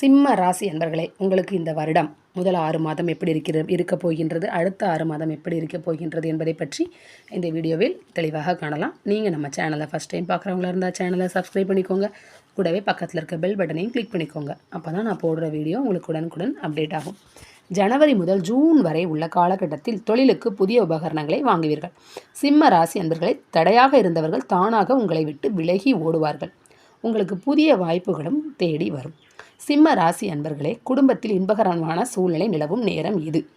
சிம்ம ராசி அன்பர்களே உங்களுக்கு இந்த வருடம் முதல் ஆறு மாதம் எப்படி இருக்கிறது இருக்கப் போகின்றது அடுத்த ஆறு மாதம் எப்படி இருக்கப் போகின்றது என்பதை பற்றி இந்த வீடியோவில் தெளிவாக காணலாம். நீங்கள் நம்ம சேனலை ஃபஸ்ட் டைம் பார்க்குறவங்களா இருந்தால் சேனலை சப்ஸ்கிரைப் பண்ணிக்கோங்க. கூடவே பக்கத்தில் இருக்க பெல் பட்டனையும் கிளிக் பண்ணிக்கோங்க. அப்போ தான் நான் போடுற வீடியோ உங்களுக்கு உடனுக்குடன் அப்டேட் ஆகும். ஜனவரி முதல் ஜூன் வரை உள்ள காலகட்டத்தில் தொழிலுக்கு புதிய உபகரணங்களை வாங்குவீர்கள். சிம்ம ராசி அன்பர்களை தடையாக இருந்தவர்கள் தானாக உங்களை விட்டு விலகி ஓடுவார்கள். உங்களுக்கு புதிய வாய்ப்புகளும் தேடி வரும். சிம்ம ராசி அன்பர்களே குடும்பத்தில் இன்பகரமான சூழ்நிலை நிலவும் நேரம் இது.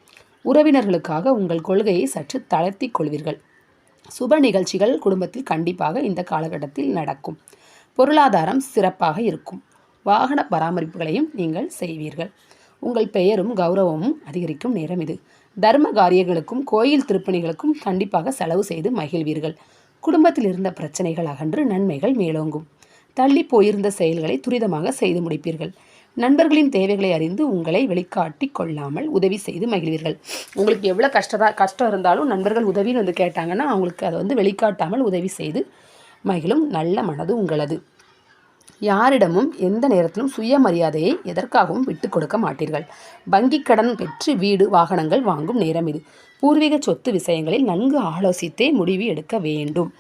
உறவினர்களுக்காக உங்கள் கொள்கையை சற்று தளர்த்திக் கொள்வீர்கள். சுப நிகழ்ச்சிகள் குடும்பத்தில் கண்டிப்பாக இந்த காலகட்டத்தில் நடக்கும். பொருளாதாரம் சிறப்பாக இருக்கும். வாகன பராமரிப்புகளையும் நீங்கள் செய்வீர்கள். உங்கள் பெயரும் கௌரவமும் அதிகரிக்கும் நேரம் இது. தர்ம காரியங்களுக்கும் கோயில் திருப்பணிகளுக்கும் கண்டிப்பாக செலவு செய்து மகிழ்வீர்கள். குடும்பத்தில் இருந்த பிரச்சனைகள் அகன்று நன்மைகள் மேலோங்கும். தள்ளி போயிருந்த செயல்களை துரிதமாக செய்து முடிப்பீர்கள். நண்பர்களின் தேவைகளை அறிந்து உங்களை வெளிக்காட்டி கொள்ளாமல் உதவி செய்து மகிழ்வீர்கள். உங்களுக்கு எவ்வளோ கஷ்டதா கஷ்டம் இருந்தாலும் நண்பர்கள் உதவின்னு வந்து கேட்டாங்கன்னா அவங்களுக்கு அதை வந்து வெளிக்காட்டாமல் உதவி செய்து மகிழும் நல்ல மனது உங்களது. யாரிடமும் எந்த நேரத்திலும் சுயமரியாதையை எதற்காகவும் விட்டு கொடுக்க மாட்டீர்கள். வங்கிக் கடன் பெற்று வீடு வாகனங்கள் வாங்கும் நேரம் இது. பூர்வீக சொத்து விஷயங்களில் நன்கு ஆலோசித்தே முடிவு எடுக்க வேண்டும்.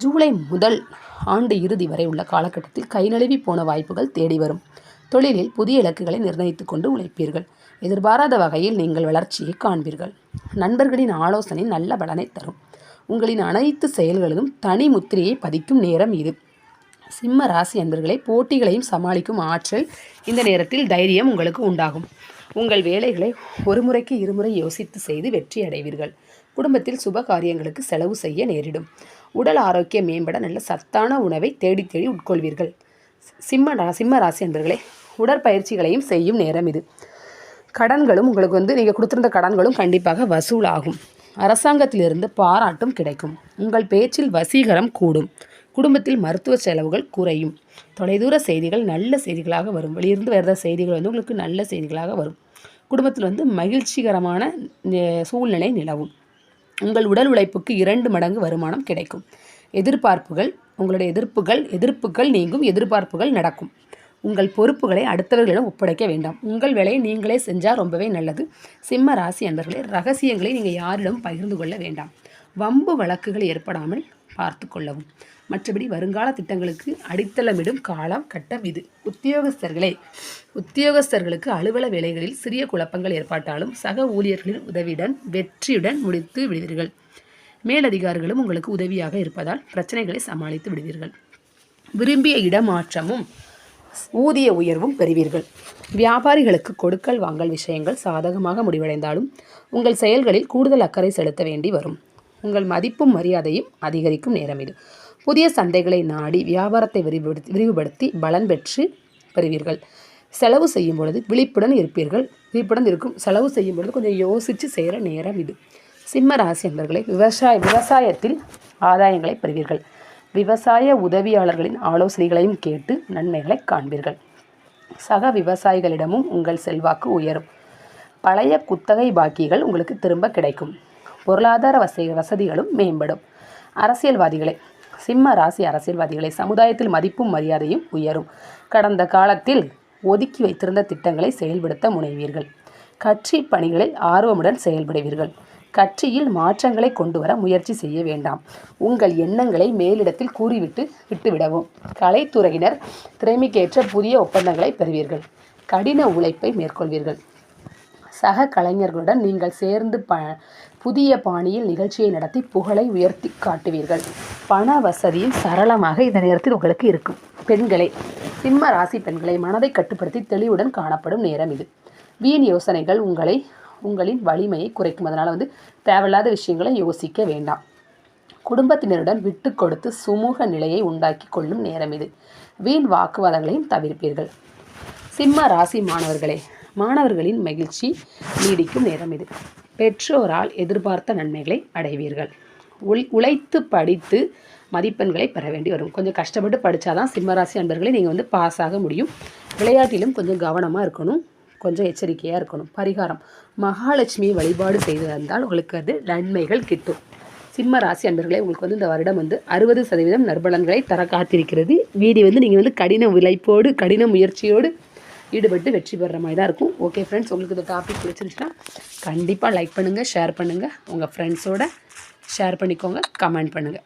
ஜூலை முதல் ஆண்டு இறுதி வரை உள்ள காலகட்டத்தில் கை நழுவி போன வாய்ப்புகள் தேடி வரும். தொழிலில் புதிய இலக்குகளை நிர்ணயித்துக் கொண்டு உழைப்பீர்கள். எதிர்பாராத வகையில் நீங்கள் வளர்ச்சியை காண்பீர்கள். நண்பர்களின் ஆலோசனை நல்ல பலனை தரும். உங்களின் அனைத்து செயல்களிலும் தனி முத்திரையை பதிக்கும் நேரம் இது. சிம்ம ராசி அன்பர்களை போட்டிகளையும் சமாளிக்கும் ஆற்றல் இந்த நேரத்தில் தைரியம் உங்களுக்கு உண்டாகும். உங்கள் வேலைகளை ஒரு முறைக்கு இருமுறை யோசித்து செய்து வெற்றி அடைவீர்கள். குடும்பத்தில் சுப காரியங்களுக்கு செலவு செய்ய நேரிடும். உடல் ஆரோக்கியம் மேம்பட நல்ல சத்தான உணவை தேடி தேடி உட்கொள்வீர்கள். சிம்ம ரா சிம்ம ராசி அன்பர்களே உடற்பயிற்சிகளையும் செய்யும் நேரம் இது. கடன்களும் உங்களுக்கு வந்து நீங்கள் கொடுத்திருந்த கடன்களும் கண்டிப்பாக வசூலாகும். அரசாங்கத்திலிருந்து பாராட்டும் கிடைக்கும். உங்கள் பேச்சில் வசீகரம் கூடும். குடும்பத்தில் மருத்துவ செலவுகள் குறையும். தொலைதூர செய்திகள் நல்ல செய்திகளாக வரும். வெளியிருந்து வருகிற செய்திகள் வந்து உங்களுக்கு நல்ல செய்திகளாக வரும். குடும்பத்தில் வந்து மகிழ்ச்சிகரமான சூழ்நிலை நிலவும். உங்கள் உடல் உழைப்புக்கு இரண்டு மடங்கு வருமானம் கிடைக்கும். எதிர்பார்ப்புகள் உங்களுடைய எதிர்ப்புகள் எதிர்ப்புகள் நீங்கும் எதிர்பார்ப்புகள் நடக்கும். உங்கள் பொறுப்புகளை அடுத்தவர்களிடம் ஒப்படைக்க வேண்டாம். உங்கள் வேலையை நீங்களே செஞ்சால் ரொம்பவே நல்லது. சிம்ம ராசி அன்பர்களே ரகசியங்களை நீங்கள் யாரிடம் பகிர்ந்து கொள்ள வேண்டாம். வம்பு வழக்குகள் ஏற்படாமல் பார்த்து கொள்ளவும். மற்றபடி வருங்கால திட்டங்களுக்கு அடித்தளமிடும் காலம் கட்டம் இது உத்தியோகஸ்தர்களே உத்தியோகஸ்தர்களுக்கு அலுவல வேலைகளில் சிறிய குழப்பங்கள் ஏற்பட்டாலும் சக ஊழியர்களின் உதவியுடன் வெற்றியுடன் முடித்து விடுவீர்கள். மேலதிகாரிகளும் உங்களுக்கு உதவியாக இருப்பதால் பிரச்சனைகளை சமாளித்து விடுவீர்கள். விரும்பிய இடமாற்றமும் ஊதிய உயர்வும் பெறுவீர்கள். வியாபாரிகளுக்கு கொடுக்கல் வாங்கல் விஷயங்கள் சாதகமாக முடிவடைந்தாலும் உங்கள் செயல்களில் கூடுதல் அக்கறை செலுத்த வேண்டி வரும். உங்கள் மதிப்பும் மரியாதையும் அதிகரிக்கும் நேரம் இது. புதிய சந்தைகளை நாடி வியாபாரத்தை விரிவுபடுத்தி விரிவுபடுத்தி பலன் பெற்று பெறுவீர்கள். செலவு செய்யும் பொழுது விழிப்புடன் இருப்பீர்கள். விழிப்புடன் இருக்கும் செலவு செய்யும் பொழுது கொஞ்சம் யோசித்து செய்கிற நேரம் இது. சிம்ம ராசி என்பர்களை விவசாய விவசாயத்தில் ஆதாயங்களை பெறுவீர்கள். விவசாய உதவியாளர்களின் ஆலோசனைகளையும் கேட்டு நன்மைகளை காண்பீர்கள். சக விவசாயிகளிடமும் உங்கள் செல்வாக்கு உயரும். பழைய குத்தகை பாக்கிகள் உங்களுக்கு திரும்ப கிடைக்கும். பொருளாதார வசதி வசதிகளும் மேம்படும். அரசியல்வாதிகளை சிம்ம ராசி அரசியல்வாதிகளை சமுதாயத்தில் மதிப்பும் மரியாதையும் உயரும். கடந்த காலத்தில் ஒதுக்கி வைத்திருந்த திட்டங்களை செயல்படுத்த முனைவீர்கள். கட்சி பணிகளில் ஆர்வமுடன் செயல்படுவீர்கள். கட்சியில் மாற்றங்களை கொண்டு வர முயற்சி செய்ய வேண்டாம். உங்கள் எண்ணங்களை மேலிடத்தில் கூறிவிட்டு விட்டுவிடவும். கலைத்துறையினர் திறமைக்கேற்ற புதிய ஒப்பந்தங்களை பெறுவீர்கள். கடின உழைப்பை மேற்கொள்வீர்கள். சக கலைஞர்களுடன் நீங்கள் சேர்ந்து ப புதிய பாணியில் நிகழ்ச்சியை நடத்தி புகழை உயர்த்தி காட்டுவீர்கள். பண வசதியும் சரளமாக இந்த நேரத்தில் உங்களுக்கு இருக்கும். பெண்களே சிம்ம ராசி பெண்களை மனதை கட்டுப்படுத்தி தெளிவுடன் காணப்படும் நேரம் இது. வீண் யோசனைகள் உங்களை உங்களின் வலிமையை குறைக்கும். அதனால் வந்து தேவையில்லாத விஷயங்களை யோசிக்க வேண்டாம். குடும்பத்தினருடன் விட்டு கொடுத்து சுமூக நிலையை உண்டாக்கி கொள்ளும் நேரம் இது. வீண் வாக்குவாதங்களையும் தவிர்ப்பீர்கள். சிம்ம ராசி மாணவர்களே மாணவர்களின் மகிழ்ச்சி நீடிக்கும் நேரம் இது. பெற்றோரால் எதிர்பார்த்த நன்மைகளை அடைவீர்கள். உள் உழைத்து படித்து மதிப்பெண்களை பெற வேண்டி வரும். கொஞ்சம் கஷ்டப்பட்டு படித்தாதான் சிம்மராசி அன்பர்களை நீங்கள் வந்து பாஸ் ஆக முடியும். விளையாட்டிலும் கொஞ்சம் கவனமாக இருக்கணும். கொஞ்சம் எச்சரிக்கையாக இருக்கணும். பரிகாரம். மகாலட்சுமியை வழிபாடு செய்து வந்தால் உங்களுக்கு அது நன்மைகள் கிட்டும். சிம்ம ராசி அன்பர்களே உங்களுக்கு வந்து இந்த வருடம் வந்து அறுபது சதவீதம் நற்பலன்களை தர காத்திருக்கிறது. வீடி வந்து நீங்கள் வந்து கடின உழைப்போடு கடின முயற்சியோடு ஈடுபட்டு வெற்றி பெறுற மாதிரி தான் இருக்கும். ஓகே ஃப்ரெண்ட்ஸ் உங்களுக்கு இந்த டாபிக் பிடிச்சிருந்துச்சுன்னா கண்டிப்பாக லைக் பண்ணுங்கள் ஷேர் பண்ணுங்கள் உங்கள் ஃப்ரெண்ட்ஸோட ஷேர் பண்ணிக்கோங்க கமெண்ட் பண்ணுங்கள்